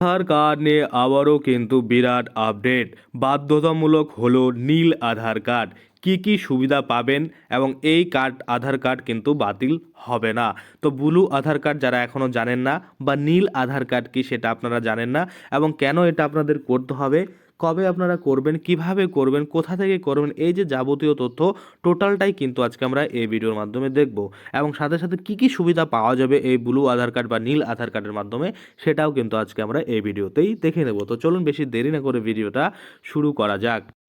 আধার card নিয়ে আবারও কিন্তু বিরাট আপডেট। বাধ্যতামূলক হল নীল আধার কার্ড। কি কি সুবিধা পাবেন এবং এই কার্ড, আধার কার্ড কিন্তু বাতিল হবে না। তো ব্লু আধার কার্ড যারা এখনও জানেন না বা নীল আধার কার্ড কি সেটা আপনারা জানেন না এবং কেন এটা আপনাদের করতে হবে কবে আপনারা করবেন, কীভাবে করবেন, কোথা থেকে করবেন, এই যে যাবতীয় তথ্য টোটালটাই কিন্তু আজকে আমরা এই ভিডিওর মাধ্যমে দেখব। এবং সাথে সাথে কি কি সুবিধা পাওয়া যাবে এই ব্লু আধার কার্ড বা নীল আধার কার্ডের মাধ্যমে, সেটাও কিন্তু আজকে আমরা এই ভিডিওতেই দেখে নেব। তো চলুন বেশি দেরি না করে ভিডিওটা শুরু করা যাক।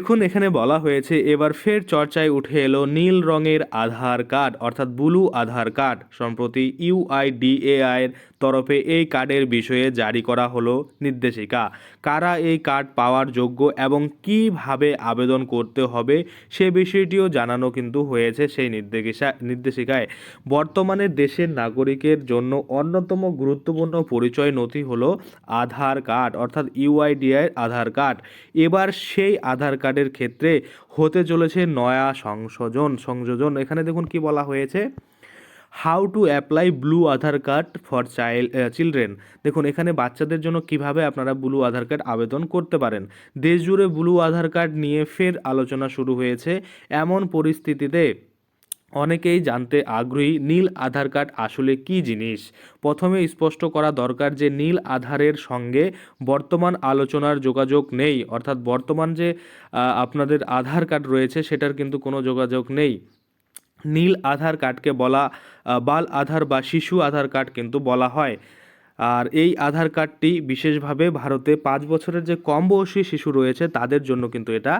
দেখুন, এখানে বলা হয়েছে, এবার ফের চর্চায় উঠে এলো নীল রঙের আধার কার্ড, অর্থাৎ ব্লু আধার কার্ড। সম্প্রতি ইউআইডিএআই এর তরফে এই কার্ডের বিষয়ে জারি করা হলো নির্দেশিকা। কারা এই কার্ড পাওয়ার যোগ্য এবং কীভাবে আবেদন করতে হবে সে বিষয়টিও জানানো কিন্তু হয়েছে সেই নির্দেশিকা নির্দেশিকায়। বর্তমানে দেশের নাগরিকের জন্য অন্যতম গুরুত্বপূর্ণ পরিচয় নথি হলো আধার কার্ড, অর্থাৎ ইউআইডিআই আধার কার্ড। এবার সেই আধার কার্ডের ক্ষেত্রে হতে চলেছে নয়া সংশোধন, সংযোজন। এখানে দেখুন কি বলা হয়েছে? How to apply blue Aadhaar card for child children দেখুন, এখানে বাচ্চাদের জন্য কীভাবে আপনারা ব্লু আধার কার্ড আবেদন করতে পারেন। দেশ জুড়ে ব্লু আধার কার্ড নিয়ে ফের আলোচনা শুরু হয়েছে। এমন পরিস্থিতিতে অনেকেই জানতে আগ্রহী নীল আধার কার্ড আসলে কি জিনিস? প্রথমে স্পষ্ট করা দরকার যে নীল আধারের সঙ্গে বর্তমান আলোচনার যোগাযোগ নেই। অর্থাৎ বর্তমান যে আপনাদের আধার কার্ড রয়েছে সেটার কিন্তু কোনো যোগাযোগ নেই। নীল আধার কার্ডকে বলা বাল আধার বা শিশু আধার কার্ড কিন্তু বলা হয়। আর এই আধার কার্ডটি বিশেষভাবে ভারতে পাঁচ বছরের যে কম বয়সী শিশু রয়েছে তাদের জন্য কিন্তু এটা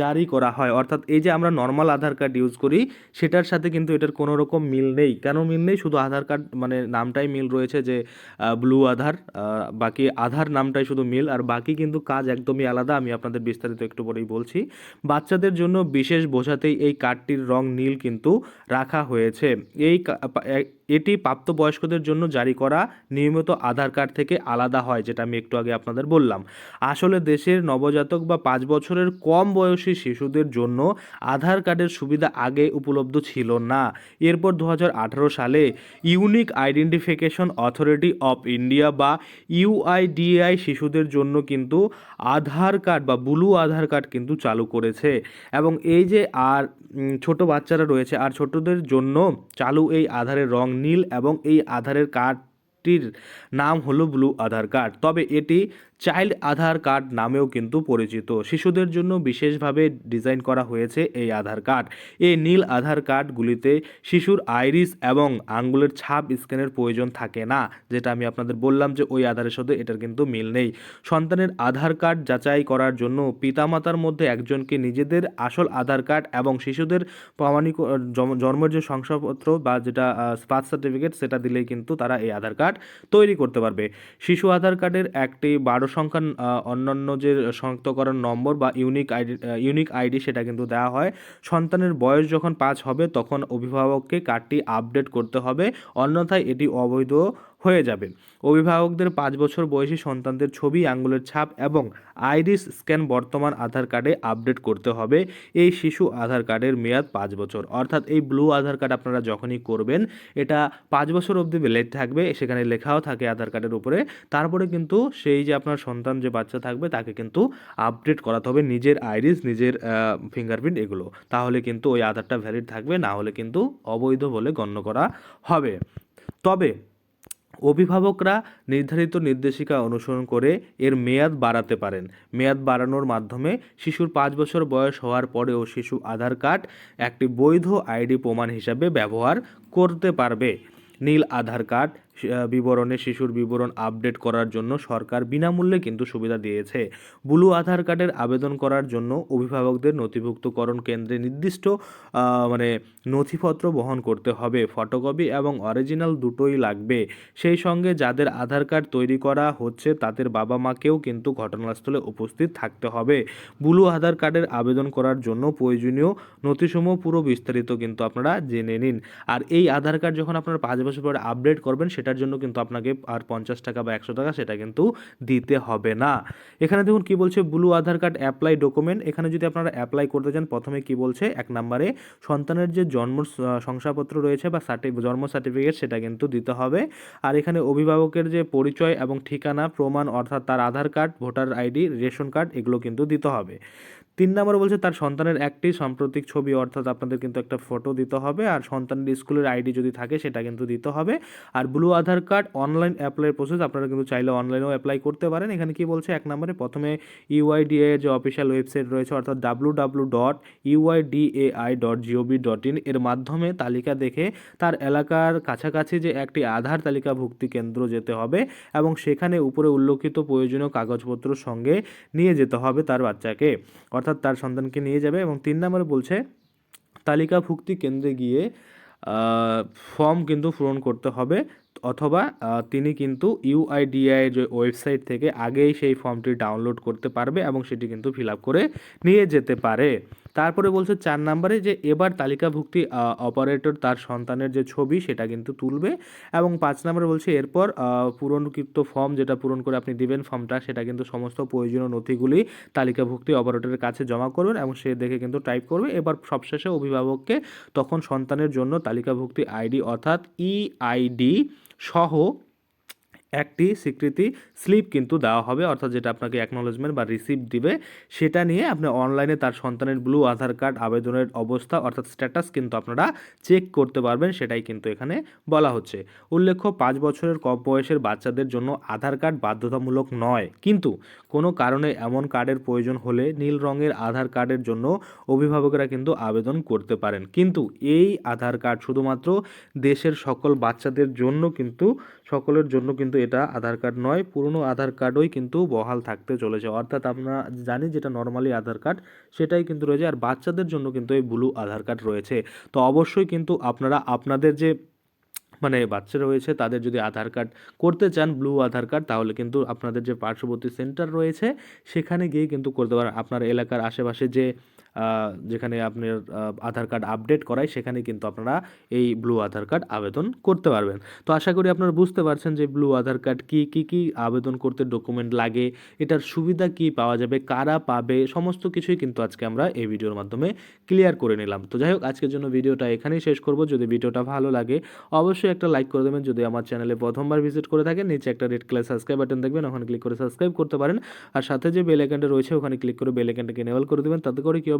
জারি করা হয়। অর্থাৎ এই যে আমরা নর্মাল আধার কার্ড ইউজ করি, সেটার সাথে কিন্তু এটার কোনো রকম মিল নেই। কেন মিল নেই? শুধু আধার কার্ড মানে নামটাই মিল রয়েছে যে ব্লু আধার বাকি আধার নামটাই শুধু মিল, আর বাকি কিন্তু কাজ একদমই আলাদা। আমি আপনাদের বিস্তারিত একটু পরেই বলছি। বাচ্চাদের জন্য বিশেষ বোঝাতেই এই কার্ডটির রং নীল কিন্তু রাখা হয়েছে। এই এটি প্রাপ্তবয়স্কদের জন্য জারি করা নিয়মিত আধার কার্ড থেকে আলাদা হয়, যেটা আমি একটু আগে আপনাদের বললাম। আসলে দেশের নবজাতক বা পাঁচ বছরের কম বয়সী শিশুদের জন্য আধার কার্ডের সুবিধা আগে উপলব্ধ ছিল না। এরপর দু হাজার আঠারো সালে unique identification authority of India বা ইউআইডিআই শিশুদের জন্য কিন্তু আধার কার্ড বা ব্লু আধার কার্ড কিন্তু চালু করেছে। এবং এই যে আর ছোট বাচ্চারা রয়েছে আর ছোটদের জন্য চালু এই আধারের রং নীল এবং এই আধারের কার্ডটির নাম হলো ব্লু আধার কার্ড। তবে এটি চাইল্ড আধার কার্ড নামেও কিন্তু পরিচিত। শিশুদের জন্য বিশেষভাবে ডিজাইন করা হয়েছে এই আধার কার্ড। এই নীল আধার কার্ডগুলিতে শিশুর আইরিস এবং আঙ্গুলের ছাপ স্ক্যানের প্রয়োজন থাকে না, যেটা আমি আপনাদের বললাম যে ওই আধারের সাথে এটার কিন্তু মিল নেই। সন্তানের আধার কার্ড যাচাই করার জন্য পিতামাতার মধ্যে একজনকে নিজেদের আসল আধার কার্ড এবং শিশুদের প্রমাণিক জন্মের যে শংসাপত্র বা যেটা স্পাথ সার্টিফিকেট সেটা দিলেই কিন্তু তারা এই আধার কার্ড তৈরি করতে পারবে। শিশু আধার কার্ডের একটি বারো সংখ্যার অন্যান্য যে শনাক্তকরণ নম্বর বা ইউনিক আইডি ইউনিক আইডি সেটা কিন্তু দেওয়া হয়। সন্তানের বয়স যখন পাঁচ হবে, তখন অভিভাবককে কার্ডটি আপডেট করতে হবে। অন্যথায় এটি অবৈধ হয়ে যাবে। অভিভাবকদের পাঁচ বছর বয়সী সন্তানদের ছবি, আঙ্গুলের ছাপ এবং আইরিস স্ক্যান বর্তমান আধার কার্ডে আপডেট করতে হবে। এই শিশু আধার কার্ডের মেয়াদ পাঁচ বছর। অর্থাৎ এই ব্লু আধার কার্ড আপনারা যখনই করবেন, এটা পাঁচ বছর অবধি ভ্যালিড থাকবে, সেখানে লেখাও থাকে আধার কার্ডের উপরে। তারপরে কিন্তু সেই যে আপনার সন্তান, যে বাচ্চা থাকবে, তাকে কিন্তু আপডেট করাতে হবে নিজের আইরিস নিজের ফিঙ্গারপ্রিন্ট এগুলো। তাহলে কিন্তু ওই আধারটা ভ্যালিড থাকবে, না হলে কিন্তু অবৈধ বলে গণ্য করা হবে। তবে অভিভাবকরা নির্ধারিত নির্দেশিকা অনুসরণ করে এর মেয়াদ বাড়াতে পারেন। মেয়াদ বাড়ানোর মাধ্যমে শিশুর পাঁচ বছর বয়স হওয়ার পরেও শিশু আধার কার্ড, একটি বৈধ আইডি প্রমাণ হিসাবে ব্যবহার করতে পারবে। নীল আধার কার্ড বিবরণে শিশুর বিবরণ আপডেট করার জন্য সরকার বিনামূল্যে কিন্তু সুবিধা দিয়েছে। ব্লু আধার কার্ডের আবেদন করার জন্য অভিভাবকদের নথিভুক্তকরণ কেন্দ্রে নির্দিষ্ট মানে নথিপত্র বহন করতে হবে। ফটোকপি এবং অরিজিনাল দুটোই লাগবে। সেই সঙ্গে যাদের আধার কার্ড তৈরি করা হচ্ছে তাদের বাবা মাকেও কিন্তু ঘটনাস্থলে উপস্থিত থাকতে হবে। ব্লু আধার কার্ডের আবেদন করার জন্য প্রয়োজনীয় নথিসমূহ পুরো বিস্তারিত কিন্তু আপনারা জেনে নিন। আর এই আধার কার্ড যখন আপনারা পাঁচ বছর পরে আপডেট করবেন সেটার জন্য কিন্তু আপনাকে আর পঞ্চাশ টাকা বা একশো টাকা সেটা কিন্তু দিতে হবে না। এখানে দেখুন কি বলছে, blue Aadhaar card apply document. এখানে যদি আপনারা অ্যাপ্লাই করতে চান, প্রথমে কি বলছে, এক নম্বরে সন্তানের যে জন্ম শংসাপত্র রয়েছে বা জন্ম সার্টিফিকেট সেটা কিন্তু দিতে হবে। আর এখানে অভিভাবকের যে পরিচয় এবং ঠিকানা, প্রমাণ অর্থাৎ তার Aadhaar card, voter ID, ration card এগুলো কিন্তু দিতে হবে। তিন নম্বর বলছে, তার সন্তানের একটি সাম্প্রতিক ছবি, অর্থাৎ আপনাদের কিন্তু একটা ফটো দিতে হবে, আর সন্তানের স্কুলের আইডি যদি থাকে, সেটা কিন্তু দিতে হবে। আর blue Aadhaar card online apply process আপনারা কিন্তু চাইলে অনলাইনেও অ্যাপ্লাই করতে পারেন। এখানে কি বলছে, এক নম্বরে প্রথমে ইউআইডিএ এর যে অফিসিয়াল ওয়েবসাইট রয়েছে, অর্থাৎ W W dot UIDAI dot GOV dot in এর মাধ্যমে তালিকা দেখে তার এলাকার কাছাকাছি যে একটি আধার তালিকাভুক্তি কেন্দ্র যেতে হবে, এবং সেখানে উপরে উল্লেখিত প্রয়োজনীয় কাগজপত্র সঙ্গে নিয়ে যেতে হবে তার বাচ্চাকে। অর্থাৎ তার সন্তানকে নিয়ে যাবে এবং তিন নম্বরে বলছে, তালিকাভুক্তি কেন্দ্রে গিয়ে ফর্ম কিন্তু পূরণ করতে হবে অথবা তিনি কিন্তু ইউআইডিআই যে ওয়েবসাইট থেকে আগেই সেই ফর্মটি ডাউনলোড করতে পারবে এবং সেটি কিন্তু ফিল আপ করে নিয়ে যেতে পারে। তারপরে বলছে চার নম্বরে যে এবার তালিকাভুক্তি অপারেটর তার সন্তানের যে ছবি সেটা কিন্তু তুলবে এবং পাঁচ নম্বরে বলছে এরপর পূরণকৃত ফর্ম যেটা পূরণ করে আপনি দিবেন ফর্মটা সেটা কিন্তু সমস্ত প্রয়োজনীয় নথিগুলি তালিকাভুক্তি অপারেটরের কাছে জমা করবেন এবং সে দেখে কিন্তু টাইপ করবে। এবার সবশেষে অভিভাবককে তখন সন্তানের জন্য তালিকাভুক্তি আইডি অর্থাৎ ইআইডি সহ একটি স্বীকৃতি স্লিপ কিন্তু দেওয়া হবে, অর্থাৎ যেটা আপনাকে অ্যাকনোলেজমেন্ট বা রিসিপ্ট দিবে, সেটা নিয়ে আপনি অনলাইনে তার সন্তানের ব্লু আধার কার্ড আবেদনের অবস্থা, অর্থাৎ স্ট্যাটাস কিন্তু আপনারা চেক করতে পারবেন, সেটাই কিন্তু এখানে বলা হচ্ছে। উল্লেখ্য, পাঁচ বছরের কম বয়সের বাচ্চাদের জন্য আধার কার্ড বাধ্যতামূলক নয়, কিন্তু কোনো কারণে এমন কার্ডের প্রয়োজন হলে নীল রঙের আধার কার্ডের জন্য অভিভাবকরা কিন্তু আবেদন করতে পারেন। কিন্তু এই আধার কার্ড শুধুমাত্র দেশের সকল বাচ্চাদের জন্য কিন্তু, সকলের জন্য কিন্তু এটা আধার কার্ড নয়, পুরনো আধার কার্ডই কিন্তু বহাল থাকতে চলেছে। অর্থাৎ আমরা জানি যেটা নর্মালি আধার কার্ড, সেটাই কিন্তু রয়েছে। আর বাচ্চাদের জন্য কিন্তু এই ব্লু আধার কার্ড রয়েছে। তো অবশ্যই কিন্তু আপনারা, আপনাদের যে মানে বাচ্চা রয়েছে, তাদের যদি আধার কার্ড করতে চান ব্লু আধার কার্ড, তাহলে কিন্তু আপনাদের যে পার্শ্ববর্তী সেন্টার রয়েছে, সেখানে গিয়ে কিন্তু করতে পারেন। আপনার এলাকার আশেপাশে যে যেখানে আপনার আধার কার্ড আপডেট করায় সেখানে কিন্তু আপনারা এই ব্লু আধার কার্ড আবেদন করতে পারবেন। তো আশা করি আপনারা বুঝতে পারছেন যে ব্লু আধার কার্ড কি কি কি আবেদন করতে ডকুমেন্ট লাগে, এটার সুবিধা কি পাওয়া যাবে, কারা পাবে, সমস্ত কিছুই কিন্তু আজকে আমরা এই ভিডিওর মাধ্যমে ক্লিয়ার করে নিলাম। তো যাই হোক, আজকের জন্য ভিডিওটা এখানেই শেষ করব। যদি ভিডিওটা ভালো লাগে, অবশ্যই একটা লাইক করে দেবেন। যদি আমার চ্যানেলে প্রথমবার ভিজিট করে থাকেন, নিচে একটা রেড কালার সাবস্ক্রাইব বাটন দেখবেন, ওখানে ক্লিক করে সাবস্ক্রাইব করতে পারেন। আর সাথে যে বেল আইকনটা রয়েছে, ওখানে ক্লিক করে বেল আইকনটাকে এনেবল করে দেবেন। তাতে করে কী হবে